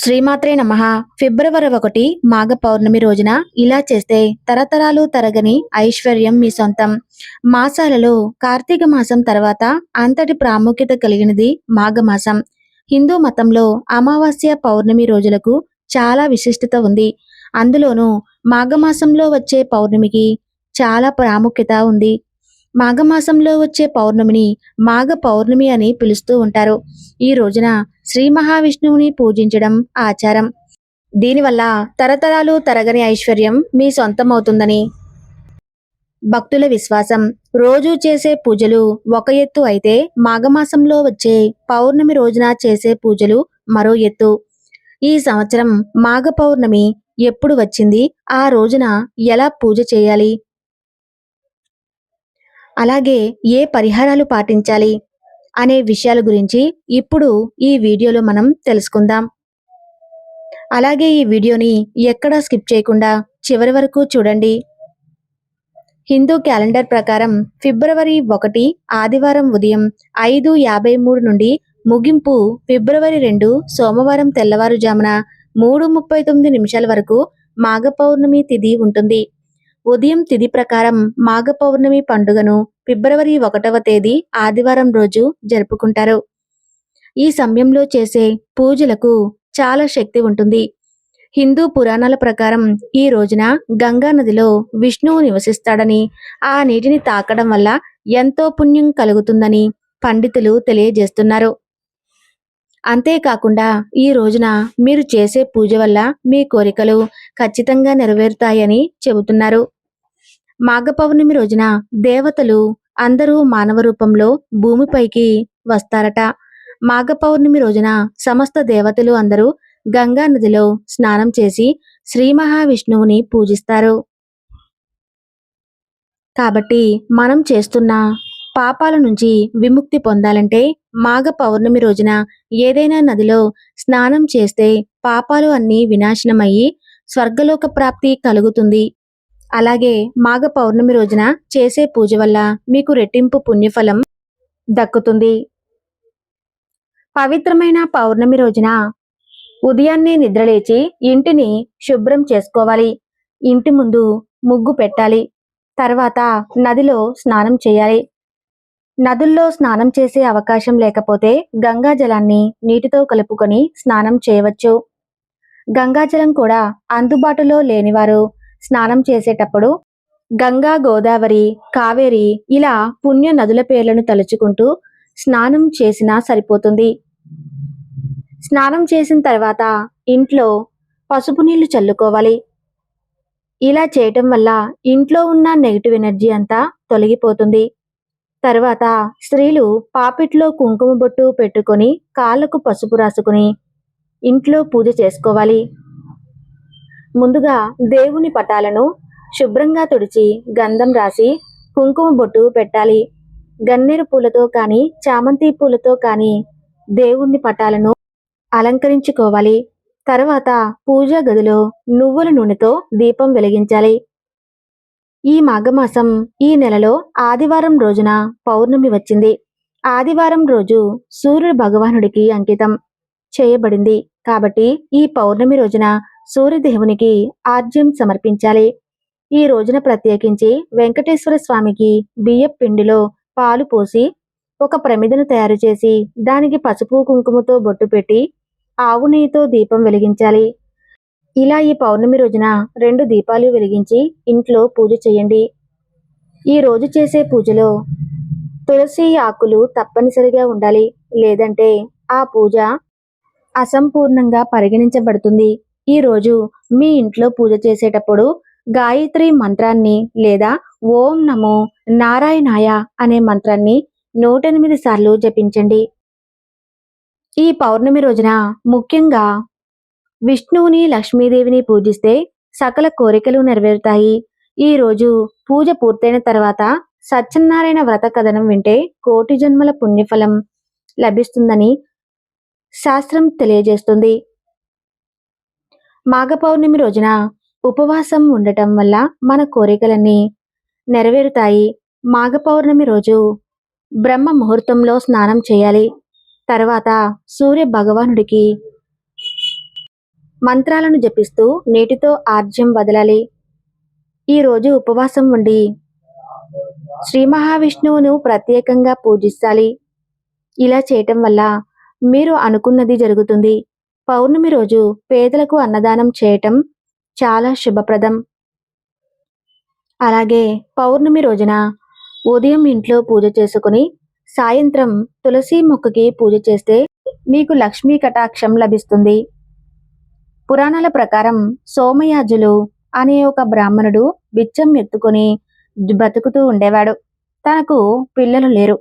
శ్రీమాత్రే నమ. ఫిబ్రవరి ఒకటి మాఘ పౌర్ణమి రోజున ఇలా చేస్తే తరతరాలు తరగని ఐశ్వర్యం మీ సొంతం. మాసాలలో కార్తీక మాసం తర్వాత అంతటి ప్రాముఖ్యత కలిగినది మాఘమాసం. హిందూ మతంలో అమావాస్య పౌర్ణమి రోజులకు చాలా విశిష్టత ఉంది. అందులోనూ మాఘమాసంలో వచ్చే పౌర్ణమికి చాలా ప్రాముఖ్యత ఉంది. మాఘమాసంలో వచ్చే పౌర్ణమిని మాఘ పౌర్ణమి అని పిలుస్తూ ఉంటారు. ఈ రోజున శ్రీ మహావిష్ణువుని పూజించడం ఆచారం. దీనివల్ల తరతరాలు తరగని ఐశ్వర్యం మీ సొంతమవుతుందని. భక్తుల విశ్వాసం. రోజు చేసే పూజలు ఒక ఎత్తు అయితే మాఘమాసంలో వచ్చే పౌర్ణమి రోజున చేసే పూజలు మరో ఎత్తు. ఈ సంవత్సరం మాఘ పౌర్ణమి ఎప్పుడు వచ్చింది? ఆ రోజున ఎలా పూజ చేయాలి? అలాగే ఏ పరిహారాలు పాటించాలి? అనే విషయాల గురించి ఇప్పుడు ఈ వీడియోలో మనం తెలుసుకుందాం. అలాగే ఈ వీడియోని ఎక్కడా స్కిప్ చేయకుండా చివరి వరకు చూడండి. హిందూ క్యాలెండర్ ప్రకారం ఫిబ్రవరి ఒకటి ఆదివారం ఉదయం ఐదు యాభై మూడు నుండి ముగింపు ఫిబ్రవరి రెండు సోమవారం తెల్లవారుజామున మూడు ముప్పై తొమ్మిది నిమిషాల వరకు మాఘ పౌర్ణమి తిథి ఉంటుంది. ఉదయం తిథి ప్రకారం మాఘ పౌర్ణమి పండుగను ఫిబ్రవరి ఒకటవ తేదీ ఆదివారం రోజు జరుపుకుంటారు. ఈ సమయంలో చేసే పూజలకు చాలా శక్తి ఉంటుంది. హిందూ పురాణాల ప్రకారం ఈ రోజున గంగా నదిలో విష్ణువు నివసిస్తాడని ఆ నీటిని తాకడం వల్ల ఎంతో పుణ్యం కలుగుతుందని పండితులు తెలియజేస్తున్నారు. అంతేకాకుండా ఈ రోజున మీరు చేసే పూజ వల్ల మీ కోరికలు ఖచ్చితంగా నెరవేరుతాయని చెబుతున్నారు. మాఘ పౌర్ణమి రోజున దేవతలు అందరూ మానవ రూపంలో భూమిపైకి వస్తారట. మాఘ పౌర్ణమి రోజున సమస్త దేవతలు అందరూ గంగా నదిలో స్నానం చేసి శ్రీ మహావిష్ణువుని పూజిస్తారు. కాబట్టి మనం చేస్తున్న పాపాల నుంచి విముక్తి పొందాలంటే మాఘ పౌర్ణమి రోజున ఏదైనా నదిలో స్నానం చేస్తే పాపాలు అన్నీ వినాశనమయ్యి స్వర్గలోక ప్రాప్తి కలుగుతుంది. అలాగే మాఘ పౌర్ణమి రోజున చేసే పూజ వల్ల మీకు రెట్టింపు పుణ్యఫలం దక్కుతుంది. పవిత్రమైన పౌర్ణమి రోజున ఉదయాన్నే నిద్రలేచి ఇంటిని శుభ్రం చేసుకోవాలి. ఇంటి ముందు ముగ్గు పెట్టాలి. తర్వాత నదిలో స్నానం చేయాలి. నదుల్లో స్నానం చేసే అవకాశం లేకపోతే గంగా జలాన్ని నీటితో కలుపుకొని స్నానం చేయవచ్చు. గంగాజలం కూడా అందుబాటులో లేనివారు స్నానం చేసేటప్పుడు గంగా గోదావరి కావేరి ఇలా పుణ్య నదుల పేర్లను తలుచుకుంటూ స్నానం చేసినా సరిపోతుంది. స్నానం చేసిన తర్వాత ఇంట్లో పసుపు నీళ్ళు చల్లుకోవాలి. ఇలా చేయటం వల్ల ఇంట్లో ఉన్న నెగిటివ్ ఎనర్జీ అంతా తొలగిపోతుంది. తర్వాత స్త్రీలు పాపిట్లో కుంకుమ బొట్టు పెట్టుకొని కాళ్ళకు పసుపు రాసుకుని ఇంట్లో పూజ చేసుకోవాలి. ముందుగా దేవుని పటాలను శుభ్రంగా తుడిచి గంధం రాసి కుంకుమ బొట్టు పెట్టాలి. గన్నేరు పూలతో కానీ చామంతి పూలతో కానీ దేవుణ్ణి పటాలను అలంకరించుకోవాలి. తర్వాత పూజా గదిలో నువ్వుల నూనెతో దీపం వెలిగించాలి. ఈ మాఘమాసం ఈ నెలలో ఆదివారం రోజున పౌర్ణమి వచ్చింది. ఆదివారం రోజు సూర్యుడు భగవానుడికి అంకితం చేయబడింది. కాబట్టి ఈ పౌర్ణమి రోజున సూర్యదేవునికి ఆర్జ్యం సమర్పించాలి. ఈ రోజున ప్రత్యేకించి వెంకటేశ్వర స్వామికి బియ్యపు పిండిలో పాలు పోసి ఒక ప్రమిదను తయారు చేసి దానికి పసుపు కుంకుమతో బొట్టు పెట్టి ఆవు నెయ్యితో దీపం వెలిగించాలి. ఇలా ఈ పౌర్ణమి రోజున రెండు దీపాలు వెలిగించి ఇంట్లో పూజ చేయండి. ఈ రోజు చేసే పూజలో తులసి ఆకులు తప్పనిసరిగా ఉండాలి. లేదంటే ఆ పూజ అసంపూర్ణంగా పరిగణించబడుతుంది. ఈ రోజు మీ ఇంట్లో పూజ చేసేటప్పుడు గాయత్రి మంత్రాన్ని లేదా ఓం నమో నారాయణాయ అనే మంత్రాన్ని నూట ఎనిమిది సార్లు జపించండి. ఈ పౌర్ణమి రోజున ముఖ్యంగా విష్ణువుని లక్ష్మీదేవిని పూజిస్తే సకల కోరికలు నెరవేరుతాయి. ఈ రోజు పూజ పూర్తయిన తర్వాత సత్యనారాయణ వ్రత కథనం వింటే కోటి జన్మల పుణ్యఫలం లభిస్తుందని శాస్త్రం తెలియజేస్తుంది. మాఘ పౌర్ణమి రోజున ఉపవాసం ఉండటం వల్ల మన కోరికలన్నీ నెరవేరుతాయి. మాఘ పౌర్ణమి రోజు బ్రహ్మ ముహూర్తంలో స్నానం చేయాలి. తర్వాత సూర్య భగవానుడికి మంత్రాలను జపిస్తూ నీటితో ఆర్జ్యం వదలాలి. ఈరోజు ఉపవాసం ఉండి శ్రీ మహావిష్ణువును ప్రత్యేకంగా పూజిస్తాలి. ఇలా చేయటం వల్ల మీరు అనుకున్నది జరుగుతుంది. పౌర్ణమి రోజు పేదలకు అన్నదానం చేయటం చాలా శుభప్రదం. అలాగే పౌర్ణమి రోజున ఉదయం ఇంట్లో పూజ చేసుకుని సాయంత్రం తులసి మొక్కకి పూజ చేస్తే మీకు లక్ష్మీ కటాక్షం లభిస్తుంది. పురాణాల ప్రకారం సోమయాజులు అనే ఒక బ్రాహ్మణుడు బిచ్చం ఎత్తుకొని బతుకుతూ ఉండేవాడు. తనకు పిల్లలు లేరు.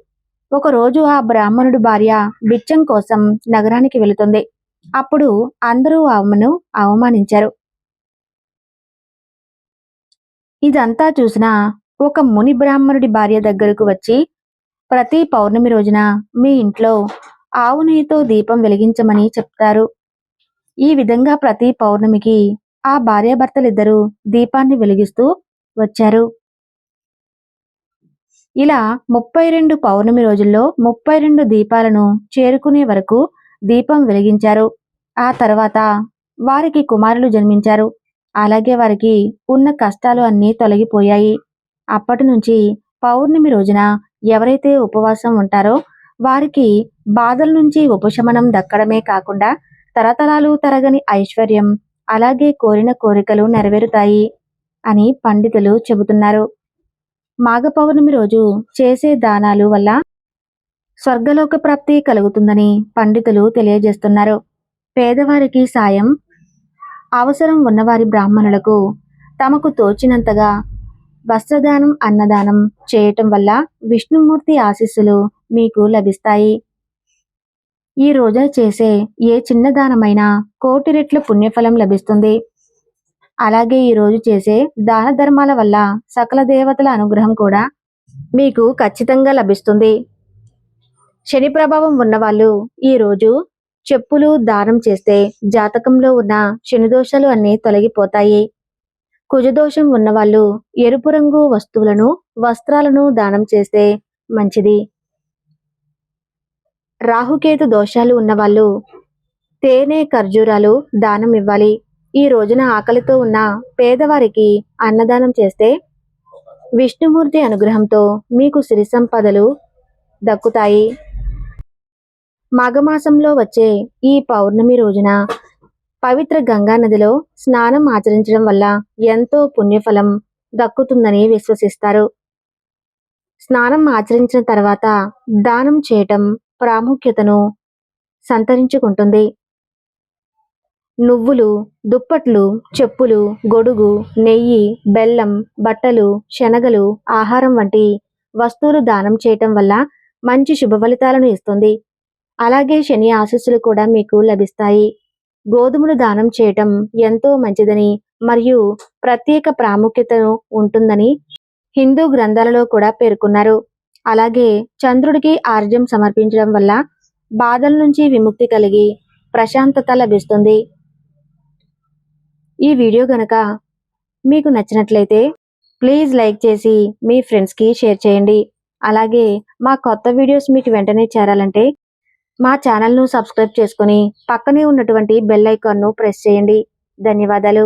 ఒకరోజు ఆ బ్రాహ్మణుడు భార్య బిచ్చం కోసం నగరానికి వెళుతుంది. అప్పుడు అందరూ ఆమెను అవమానించారు. ఇదంతా చూసిన ఒక ముని బ్రాహ్మణుడి భార్య దగ్గరకు వచ్చి ప్రతి పౌర్ణమి రోజున మీ ఇంట్లో ఆవు నెయ్యితో దీపం వెలిగించమని చెప్తారు. ఈ విధంగా ప్రతి పౌర్ణమికి ఆ భార్యాభర్తలిద్దరూ దీపాన్ని వెలిగిస్తూ వచ్చారు. ఇలా ముప్పై రెండు పౌర్ణమి రోజుల్లో ముప్పై రెండు దీపాలను చేరుకునే వరకు దీపం వెలిగించారు. ఆ తర్వాత వారికి కుమారులు జన్మించారు. అలాగే వారికి ఉన్న కష్టాలు అన్నీ తొలగిపోయాయి. అప్పటి నుంచి పౌర్ణమి రోజున ఎవరైతే ఉపవాసం ఉంటారో వారికి బాధల నుంచి ఉపశమనం దక్కడమే కాకుండా తరతరాలు తరగని ఐశ్వర్యం అలాగే కోరిన కోరికలు నెరవేరుతాయి అని పండితులు చెబుతున్నారు. మాఘ పౌర్ణమి రోజు చేసే దానాలు వల్ల స్వర్గలోక ప్రాప్తి కలుగుతుందని పండితులు తెలియజేస్తున్నారు. పేదవారికి సాయం అవసరం ఉన్నవారి బ్రాహ్మణులకు తమకు తోచినంతగా వస్త్రదానం అన్నదానం చేయటం వల్ల విష్ణుమూర్తి ఆశీస్సులు మీకు లభిస్తాయి. ఈ రోజా చేసే ఏ చిన్న దానమైనా కోటి రెట్ల పుణ్యఫలం లభిస్తుంది. అలాగే ఈ రోజు చేసే దాన ధర్మాల వల్ల సకల దేవతల అనుగ్రహం కూడా మీకు ఖచ్చితంగా లభిస్తుంది. శని ప్రభావం ఉన్నవాళ్ళు ఈ రోజు చెప్పులు దానం చేస్తే జాతకంలో ఉన్న శని దోషాలు అన్నీ తొలగిపోతాయి. కుజదోషం ఉన్నవాళ్ళు ఎరుపు రంగు వస్తువులను వస్త్రాలను దానం చేస్తే మంచిది. రాహుకేతు దోషాలు ఉన్నవాళ్ళు తేనె ఖర్జూరాలు దానం ఇవ్వాలి. ఈ రోజున ఆకలితో ఉన్న పేదవారికి అన్నదానం చేస్తే విష్ణుమూర్తి అనుగ్రహంతో మీకు సిరి సంపదలు దక్కుతాయి. మాఘమాసంలో వచ్చే ఈ పౌర్ణమి రోజున పవిత్ర గంగా నదిలో స్నానం ఆచరించడం వల్ల ఎంతో పుణ్యఫలం దక్కుతుందని విశ్వసిస్తారు. స్నానం ఆచరించిన తర్వాత దానం చేయటం ప్రాముఖ్యతను సంతరించుకుంటుంది. నువ్వులు దుప్పట్లు చెప్పులు గొడుగు నెయ్యి బెల్లం బట్టలు శనగలు ఆహారం వంటి వస్తువులు దానం చేయటం వల్ల మంచి శుభ ఫలితాలను ఇస్తుంది. అలాగే శని ఆశీస్సులు కూడా మీకు లభిస్తాయి. గోధుమలు దానం చేయటం ఎంతో మంచిదని మరియు ప్రత్యేక ప్రాముఖ్యతను ఉంటుందని హిందూ గ్రంథాలలో కూడా పేర్కొన్నారు. అలాగే చంద్రుడికి ఆర్జం సమర్పించడం వల్ల బాధల నుంచి విముక్తి కలిగి ప్రశాంతత లభిస్తుంది. ఈ వీడియో గనక మీకు నచ్చినట్లయితే ప్లీజ్ లైక్ చేసి మీ ఫ్రెండ్స్కి షేర్ చేయండి. అలాగే మా కొత్త వీడియోస్ మీకు వెంటనే చేరాలంటే మా ఛానల్ను సబ్స్క్రైబ్ చేసుకుని పక్కనే ఉన్నటువంటి బెల్ ఐకాన్ను ప్రెస్ చేయండి. ధన్యవాదాలు.